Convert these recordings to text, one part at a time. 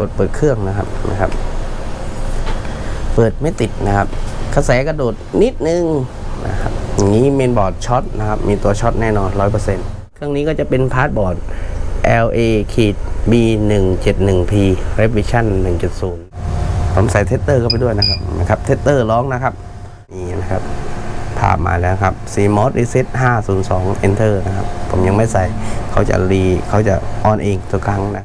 กดเปิดเครื่องนะครับนะครับ เปิดไม่ติดนะครับ กระแสกระโดดนิดนึงนะครับอย่างนี้เมนบอร์ดช็อตนะครับ มีตัวช็อตแน่นอน 100%เครื่องนี้ก็จะเป็นพาร์ทบอร์ด LA ขีด B 1 7 1 P Revision 1.0 ผมใส่เทสเตอร์เข้าไปด้วยนะครับนะครับเทสเตอร์ร้องนะครับ นี่นะครับภาพมาแล้วครับ CMOS Reset 502 Enter นะครับ ผมยังไม่ใส่เขาจะรีเขาจะออนเองทุกครั้งนะ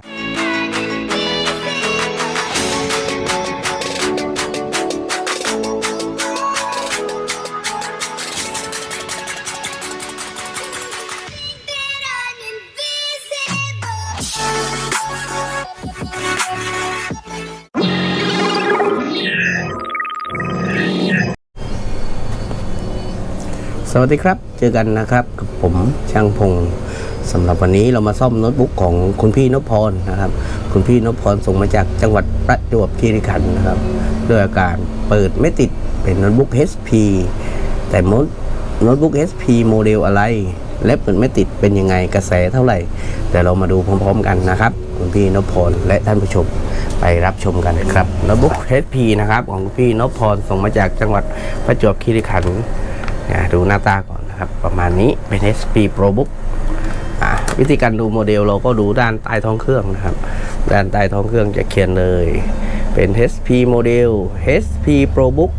สวัสดีครับ เจอกันนะครับกับผมช่างพงสำหรับวันนี้เรามาซ่อมโน้ตบุ๊กของคุณพี่นพพรนะครับ คุณพี่นพพรส่งมาจากจังหวัดประจวบคีรีขันธ์นะครับด้วยอาการเปิดไม่ติดเป็นโน้ตบุ๊ก HP แต่โน้ตโน้ตบุ๊ก HP โมเดลอะไร และเปิดไม่ติดเป็นยังไงกระแสเท่าไหร่เดี๋ยวเรามาดูพร้อมๆกันนะครับ คุณพี่นพพรและท่านผู้ชมไปรับชมกันครับโน้ตบุ๊ก HP นะครับของคุณพี่นพพรส่งมาจากจังหวัดประจวบคีรีขันธ์ นะดูหน้าตาก่อนนะครับ ประมาณนี้เป็น HP ProBook อะวิธีการดูโมเดลเราก็ดูด้านใต้ท้องเครื่องนะครับ ด้านใต้ท้องเครื่องจะเขียนเลย เป็น HP โมเดล HP ProBook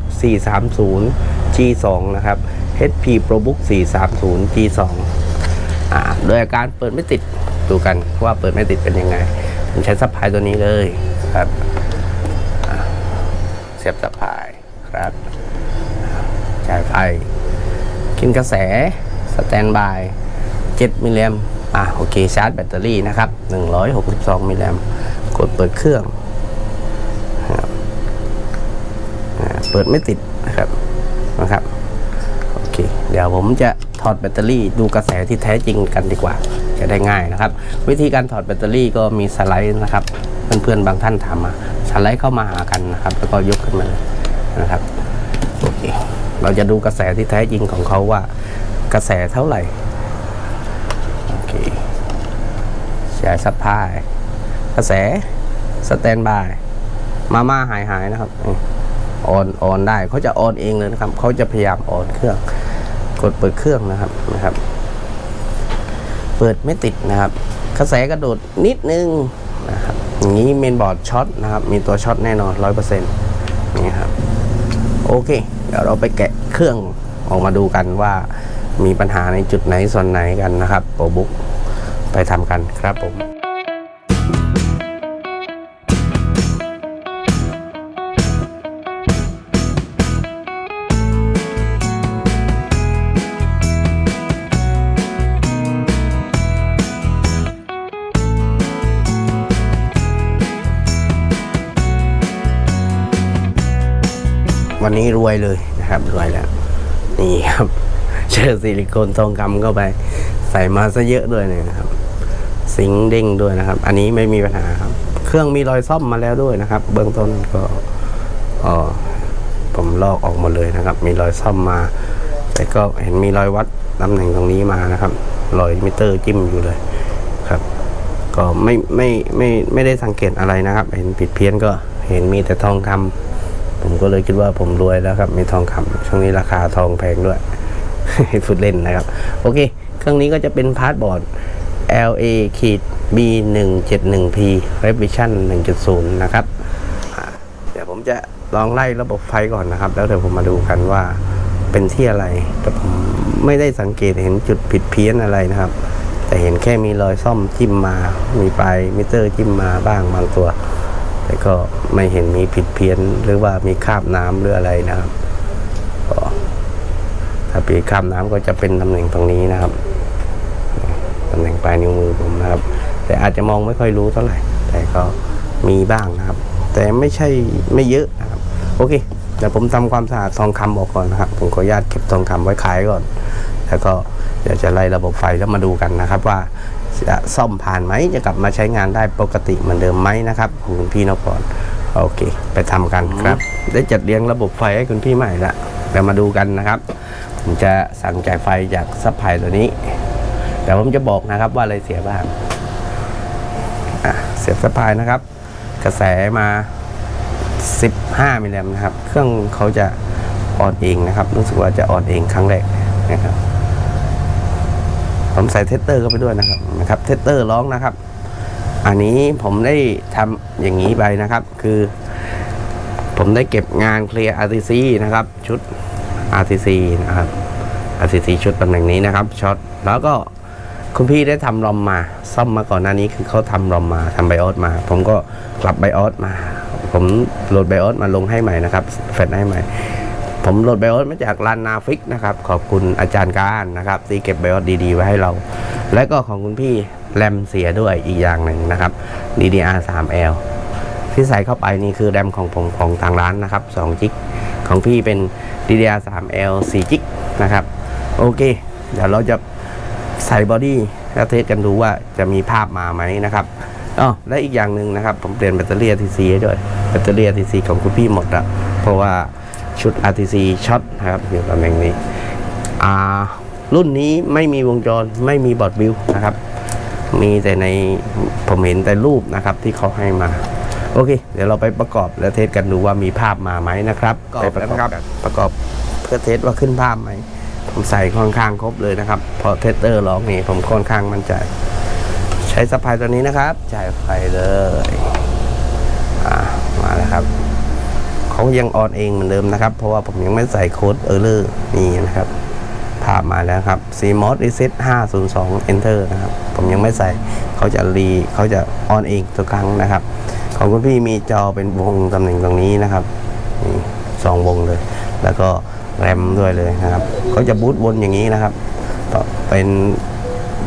430 G2 นะครับ HP ProBook 430 G2 อ่าโดยอาการเปิดไม่ติดดูกันว่าเปิดไม่ติดเป็นยังไงผมใช้ซับพายตัวนี้เลยครับเสียบซับพายครับจ่ายไฟ กินกระแสสแตนบาย 7 มิลลิแอมอะโอเคชาร์จแบตเตอรี่นะครับ 162 มิลลิแอมกดเปิดเครื่องนะครับเปิดไม่ติดนะครับนะครับโอเคเดี๋ยวผมจะถอดแบตเตอรี่ดูกระแสที่แท้จริงกันดีกว่า จะได้ง่ายนะครับ วิธีการถอดแบตเตอรี่ก็มีสไลด์นะครับ เพื่อนๆบางท่านถามมาสไลด์เข้ามาหากันนะครับ แล้วก็ยกขึ้นมาเลยนะครับโอเค เราจะดูกระแสที่แท้จริงของเขาว่ากระแสเท่าไหร่โอเคแชร์ซัพพลายกระแสสแตนบายมาม่าหายหายนะครับอ่ออนออนได้เขาจะออนเองเลยนะครับเขาจะพยายามออนเครื่อง กดเปิดเครื่องนะครับนะครับ เปิดไม่ติดนะครับ กระแสกระโดดนิดนึงนะครับอย่างนี้เมนบอร์ดช็อตนะครับ มีตัวช็อตแน่นอนร้อยเปอร์เซ็นต์นี่ครับ โอเค เดี๋ยวเราไปแกะเครื่องออกมาดูกันว่ามีปัญหาในจุดไหนส่วนไหนกันนะครับโปรบุ๊กไปทำกันครับผม วันนี้รวยเลยนะครับ รวยแล้ว นี่ครับเจอซิลิโคนทองคำเข้าไป ใส่มาซะเยอะด้วยเนี่ยนะครับ สิงเด้งด้วยนะครับ อันนี้ไม่มีปัญหาครับ เครื่องมีรอยซ่อมมาแล้วด้วยนะครับ เบื้องต้นก็เออผมลอกออกหมดเลยนะครับ มีรอยซ่อมมา แต่ก็เห็นมีรอยวัดตำแหน่งตรงนี้มานะครับ รอยมิเตอร์จิ้มอยู่เลยครับ ก็ไม่ไม่ไม่ไม่ได้สังเกตอะไรนะครับ เห็นผิดเพี้ยนก็เห็นมีแต่ทองคำ ผมก็เลยคิดว่าผมรวยแล้วครับ มีทองคำช่วงนี้ราคาทองแพงด้วยฟุดเล่นนะครับ โอเค เครื่องนี้ก็จะเป็นพาร์ทบอร์ด LA ขีด B 1 7 1 P Revision 1.0 นะครับ เดี๋ยวผมจะลองไล่ระบบไฟก่อนนะครับ แล้วเดี๋ยวผมมาดูกันว่าเป็นที่อะไร แต่ผมไม่ได้สังเกตเห็นจุดผิดเพี้ยนอะไรนะครับ แต่เห็นแค่มีรอยซ่อมจิ้มมา มีปลายมิเตอร์จิ้มมาบ้างบางตัว แต่ก็ไม่เห็นมีผิดเพี้ยนหรือว่ามีคาบน้ำหรืออะไรนะครับก็ถ้าปีคาบน้ำก็จะเป็นตำแหน่งตรงนี้นะครับตำแหน่งปลายนิ้วมือผมนะครับ แต่อาจจะมองไม่ค่อยรู้เท่าไหร่ แต่ก็มีบ้างนะครับ แต่ไม่ใช่ไม่เยอะนะครับ โอเคเดี๋ยวผมทำความสะอาดทองคำออกก่อนนะครับ ผมขออนุญาตเก็บทองคำไว้ขายก่อน แล้วก็เดี๋ยวจะไล่ระบบไฟแล้วมาดูกันนะครับว่า ซ่อมผ่านไหมจะกลับมาใช้งานได้ปกติเหมือนเดิมไหมนะครับของคุณพี่นพพรโอเค ไปทำกันครับ ได้จัดเรียงระบบไฟให้คุณพี่ใหม่ละเดี๋ยวมาดูกันนะครับ ผมจะสั่งจ่ายไฟจากซัพพลายตัวนี้เดี๋ยวผมจะบอกนะครับว่าอะไรเสียบ้างอะเสียบซัพพลายนะครับเคกระแสมา 15 มิลลิแอมป์นะครับ เครื่องเขาจะออนเองนะครับ รู้สึกว่าจะออนเองครั้งแรกนะครับ ผมใส่เทสเตอร์เข้าไปด้วยนะครับนะครับเทสเตอร์ร้องนะครับ อันนี้ผมได้ทำอย่างนี้ไปนะครับ คือ ผมได้เก็บงานเคลียร์ RTC นะครับ ชุด RTC นะครับ RTC ชุดตำแหน่งนี้นะครับช็อตแล้วก็คุณพี่ได้ทำรอมมา ซ่อมมาก่อนหน้านี้คือเขาทำรอมมาทำไบออสมา ผมก็กลับไบออสมา ผมโหลดไบออสมาลงให้ใหม่นะครับแฟดให้ใหม่ ผมโหลดไบออสมาจากลานนาฟิกนะครับ ขอบคุณอาจารย์การนะครับ ที่เก็บไบออสดีๆ ไว้ให้เรา และก็ของคุณพี่แรมเสียด้วยอีกอย่างหนึ่งนะครับ DDR 3L ที่ใส่เข้าไปนี่คือแรมของผมของทางร้านนะครับ2จิกของพี่เป็น DDR 3L 4จิกนะครับ โอเค เดี๋ยวเราจะใส่บอดี้แล้วเทสกันดูว่าจะมีภาพมาไหมนะครับอ๋อและอีกอย่างหนึ่งนะครับ ผมเปลี่ยนแบตเตอรี่ RTC ให้ด้วยแบตเตอรี่ RTC ของคุณพี่หมดอะเพราะว่า ชุด RTC ช็อตนะครับอยู่ตำแหน่งนี้อ่ารุ่นนี้ไม่มีวงจรไม่มีบอร์ดวิวนะครับ มีแต่ในผมเห็นแต่รูปนะครับที่เขาให้มา โอเค เดี๋ยวเราไปประกอบและเทสกันดูว่ามีภาพมาไหมนะครับไปประกอบกันประกอบเพื่อเทสว่าขึ้นภาพไหมผมใส่ค่อนข้างครบเลยนะครับพอเทสเตอร์ร้องนี่ผมค่อนข้างมั่นใจ ใช้สปายตัวนี้นะครับจ่ายไฟเลยอ่ามาแล้วครับ เขายังออนเองเหมือนเดิมนะครับ เพราะว่าผมยังไม่ใส่โค้ดเออร์เลอร์นี่นะครับภาพมาแล้วครับ CMOS Reset 502 Enter นะครับ ผมยังไม่ใส่เขาจะรีเขาจะออนเองทุกครั้งนะครับ ของคุณพี่มีจอเป็นวงตำแหน่งตรงนี้นะครับนี่สองวงเลย แล้วก็แรมด้วยเลยนะครับเขาจะบูตวนอย่างนี้นะครับเป็น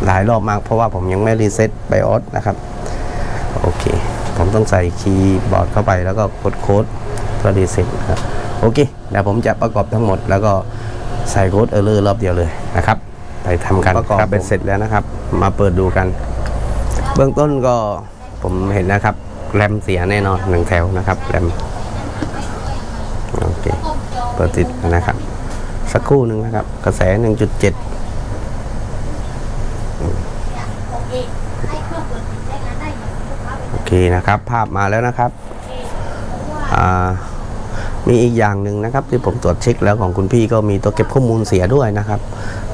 หลายรอบมากเพราะว่าผมยังไม่รีเซ็ตไบออสนะครับ โอเค ผมต้องใส่คีย์บอร์ดเข้าไปแล้วก็กดโค้ด เพื่อรีเซ็ตนะครับโอเคเดี๋ยวผมจะประกอบทั้งหมด แล้วก็ใส่โค้ดเออร์เลอร์รอบเดียวเลยนะครับ ไปทำกันประกอบเป็นเสร็จแล้วนะครับ มาเปิดดูกัน เบื้องต้นก็ผมเห็นนะครับแรมเสียแน่นอนหนึ่งแถวนะครับแรมโอเคเปิดติดนะครับ สักครู่หนึ่งนะครับ กระแส 1.7โอเคนะครับ ภาพมาแล้วนะครับอ่า มีอีกอย่างหนึ่งนะครับที่ผมตรวจเช็คแล้วของคุณพี่ก็มีตัวเก็บข้อมูลเสียด้วยนะครับ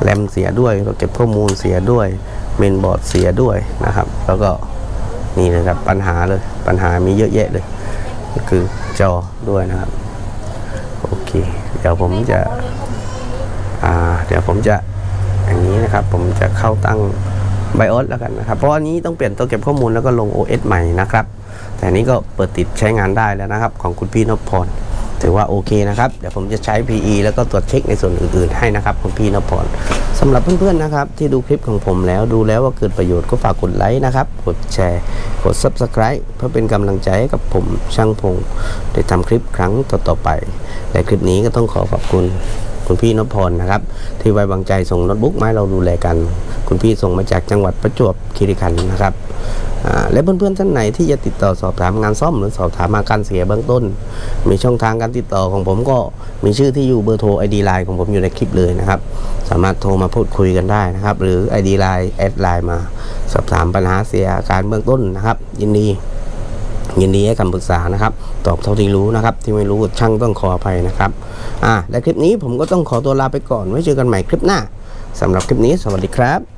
แรมเสียด้วยตัวเก็บข้อมูลเสียด้วยเมนบอร์ดเสียด้วยนะครับ แล้วก็นี่เลยครับปัญหาเลยปัญหามีเยอะแยะเลย ก็คือจอด้วยนะครับโอเค เดี๋ยวผมจะอ่าเดี๋ยวผมจะอย่างนี้นะครับ ผมจะเข้าตั้งไบโอสแล้วกันนะครับ เพราะอันนี้ต้องเปลี่ยนตัวเก็บข้อมูลแล้วก็ลง OS ใหม่นะครับ แต่อันนี้ก็เปิดติดใช้งานได้แล้วนะครับ ของคุณพี่นพพร ถือว่าโอเคนะครับ เดี๋ยวผมจะใช้ PE แล้วก็ตรวจเช็คในส่วนอื่นๆให้นะครับคุณพี่นพพรสำหรับเพื่อนๆนะครับที่ดูคลิปของผมแล้วดูแล้วว่าเกิดประโยชน์ก็ฝากกดไลค์นะครับ กดแชร์ กด Subscribe เพื่อเป็นกำลังใจให้กับผมช่างพงได้ทำคลิปครั้งต่อๆไปและคลิปนี้ก็ต้องขอขอบคุณคุณพี่นพพรนะครับ ที่ไว้วางใจส่งโน้ตบุ๊กมาให้เราดูแลกัน คุณพี่ส่งมาจากจังหวัดประจวบคีรีขันธ์นะครับ และเพื่อนๆท่านไหนที่จะติดต่อสอบถามงานซ่อมหรือสอบถามอาการเสียเบื้องต้น มีช่องทางการติดต่อของผมก็มีชื่อที่อยู่เบอร์โทร ID ไลน์ของผมอยู่ในคลิปเลยนะครับ สามารถโทรมาพูดคุยกันได้นะครับ หรือ ID ไลน์แอดไลน์มาสอบถามปัญหาเสียอาการเบื้องต้นนะครับ ยินดี ยินดีให้คำปรึกษานะครับ ตอบเท่าที่รู้นะครับ ที่ไม่รู้ช่างต้องขออภัยนะครับอ่าและคลิปนี้ผมก็ต้องขอตัวลาไปก่อนไว้เจอกันใหม่คลิปหน้าสำหรับคลิปนี้สวัสดีครับ